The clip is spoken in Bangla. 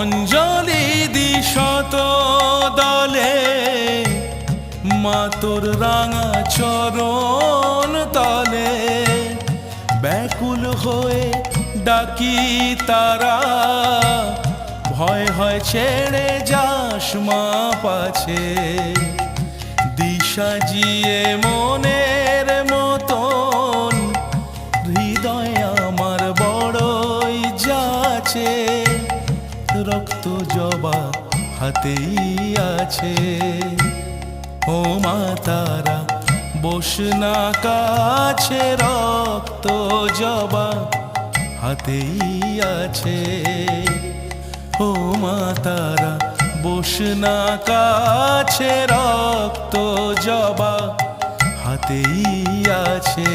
অঞ্জলি দিশত দলে মাতোর রাঙা চরণ তলে। ব্যাকুল হয়ে ডাকি তারা, ভয় হয় ছেড়ে যাস মা পাছে। দিশা জিয়ে মনের রক্ত জবা হাতেই আছে। ও মা তারা, বস না কাছে রক্ত জবা হাতেই আছে। ও মা তারা, বস না কাছে রক্ত জবা হাতেই আছে।